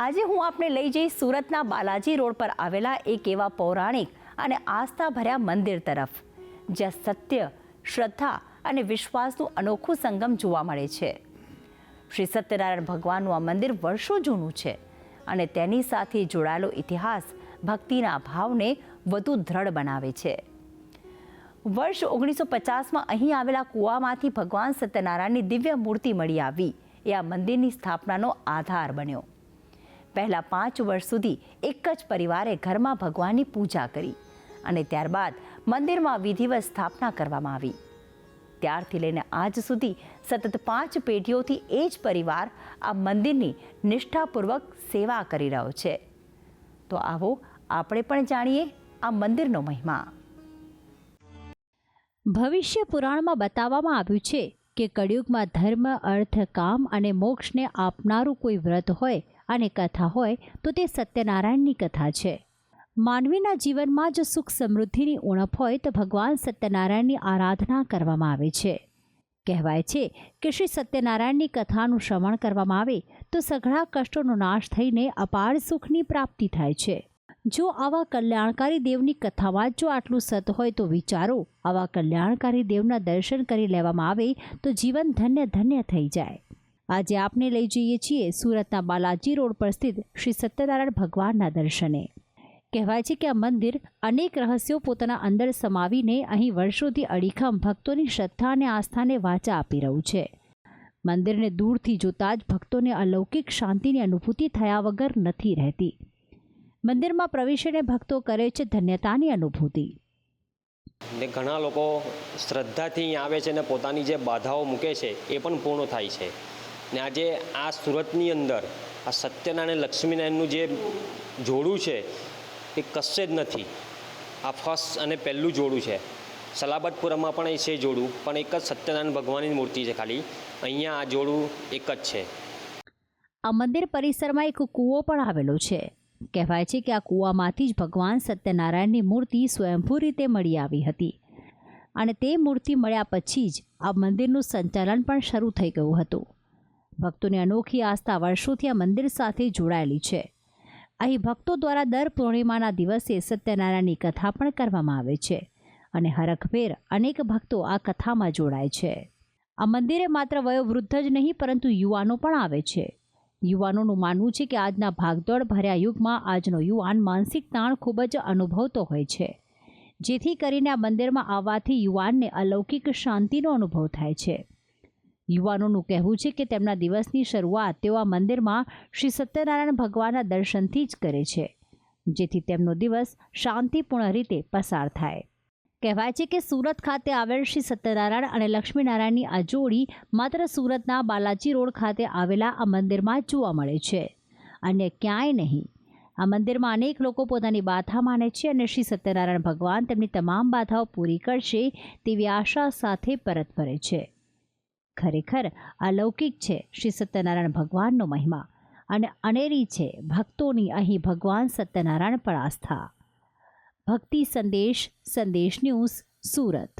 આજે હું આપને લઈ જઈશ સુરતના બાલાજી રોડ પર આવેલા એક એવા પૌરાણિક અને આસ્થાભર્યા મંદિર તરફ, જ્યાં સત્ય, શ્રદ્ધા અને વિશ્વાસનું અનોખું સંગમ જોવા મળે છે. શ્રી સત્યનારાયણ ભગવાનનું આ મંદિર વર્ષો જૂનું છે અને તેની સાથે જોડાયેલો ઇતિહાસ ભક્તિના ભાવને વધુ દ્રઢ બનાવે છે. વર્ષ ઓગણીસો પચાસમાં અહીં આવેલા કૂવામાંથી ભગવાન સત્યનારાયણની દિવ્ય મૂર્તિ મળી આવી. એ આ મંદિરની સ્થાપનાનો આધાર બન્યો. પહેલાં પાંચ વર્ષ સુધી એક જ પરિવારે ઘરમાં ભગવાનની પૂજા કરી અને ત્યારબાદ મંદિરમાં વિધિવત સ્થાપના કરવામાં આવી. ત્યારથી લઈને આજ સુધી સતત પાંચ પેઢીઓથી એ જ પરિવાર આ મંદિરની નિષ્ઠાપૂર્વક સેવા કરી રહ્યો છે. તો આવો આપણે પણ જાણીએ આ મંદિરનો મહિમા. ભવિષ્ય પુરાણમાં બતાવવામાં આવ્યું છે કે કળિયુગમાં ધર્મ, અર્થ, કામ અને મોક્ષને આપનારું કોઈ વ્રત હોય અને કથા હોય, તો તે સત્યનારાયણની કથા છે. માનવીના જીવનમાં જો સુખ સમૃદ્ધિની ઉણપ હોય તો ભગવાન સત્યનારાયણની આરાધના કરવામાં આવે છે. કહેવાય છે કે શ્રી સત્યનારાયણની કથાનું શ્રવણ કરવામાં આવે તો સઘળા કષ્ટોનો નાશ થઈને અપાર સુખની પ્રાપ્તિ થાય છે. જો આવા કલ્યાણકારી દેવની કથામાં જ આટલું સત હોય તો વિચારો. આવા કલ્યાણકારી દેવના દર્શન કરી લેવામાં આવે તો જીવન ધન્ય ધન્ય થઈ જાય. આજે આપને લઈ જઈએ છીએ સુરતના બાલાજી રોડ પર સ્થિત શ્રી સત્યનારાયણ ભગવાનના દર્શને. કહેવાય છે કે આ મંદિર અનેક રહસ્યો પોતાના અંદર સમાવીને અહીં વર્ષોથી અડીખમ ભક્તોની શ્રદ્ધા અને આસ્થાને વાચા આપી રહ્યું છે. મંદિરને દૂરથી જોતા જ ભક્તોને અલૌકિક શાંતિની અનુભૂતિ થયા વગર નથી રહેતી. મંદિરમાં પ્રવેશીને ભક્તો કરે છે ધન્યતાની અનુભૂતિ. ને ઘણા લોકો શ્રદ્ધાથી અહીં આવે છે અને પોતાની જે બાધાઓ મૂકે છે એ પણ પૂર્ણ થાય છે. ને આજે આ સુરતની અંદર આ સત્યનારાયણ લક્ષ્મીનારાયણનું જે જોડું છે એ કશે જ નથી. આ ફર્સ્ટ અને પહેલું જોડું છે. સલાબતપુરામાં પણ એ છે જોડું પણ એક જ સત્યનારાયણ ભગવાનની મૂર્તિ છે ખાલી. અહીંયા આ જોડું એક જ છે. આ મંદિર પરિસરમાં એક કૂવો પણ આવેલો છે. કહેવાય છે કે આ કૂવામાંથી જ ભગવાન સત્યનારાયણની મૂર્તિ સ્વયંભૂ રીતે મળી આવી હતી. અને તે મૂર્તિ મળ્યા પછી જ આ મંદિરનું સંચાલન પણ શરૂ થઈ ગયું હતું. ભક્તોની અનોખી આસ્થા વર્ષોથી આ મંદિર સાથે જોડાયેલી છે. અહીં ભક્તો દ્વારા દર પૂર્ણિમાના દિવસે સત્યનારાયણની કથા પણ કરવામાં આવે છે અને હરખભેર અનેક ભક્તો આ કથામાં જોડાય છે. આ મંદિરે માત્ર વયોવૃદ્ધ જ નહીં, પરંતુ યુવાનો પણ આવે છે. યુવાનોનું માનવું છે કે આજના ભાગદોડ ભર્યા યુગમાં આજનો યુવાન માનસિક તાણ ખૂબ જ અનુભવતો હોય છે. જેથી કરીને આ મંદિરમાં આવવાથી યુવાનને અલૌકિક શાંતિનો અનુભવ થાય છે. યુવાનોનું કહેવું છે કે તેમના દિવસની શરૂઆત તેઓ આ મંદિરમાં શ્રી સત્યનારાયણ ભગવાનના દર્શનથી જ કરે છે, જેથી તેમનો દિવસ શાંતિપૂર્ણ રીતે પસાર થાય. કહેવાય છે કે સુરત ખાતે આવેલ શ્રી સત્યનારાયણ અને લક્ષ્મીનારાયણની આ જોડી માત્ર સુરતના બાલાજી રોડ ખાતે આવેલા આ મંદિરમાં જોવા મળે છે. અન્ય ક્યાંય નહીં. આ મંદિરમાં અનેક લોકો પોતાની બાધા માને છે અને શ્રી સત્યનારાયણ ભગવાન તેમની તમામ બાધાઓ પૂરી કરશે તેવી આશા સાથે પરત ફરે છે. ખરેખર અલૌકિક છે શ્રી સત્યનારાયણ ભગવાનનો મહિમા અને અનેરી છે ભક્તોની અહીં ભગવાન સત્યનારાયણ પર આસ્થા. ભક્તિ સંદેશ સંદેશ ન્યૂઝ સુરત.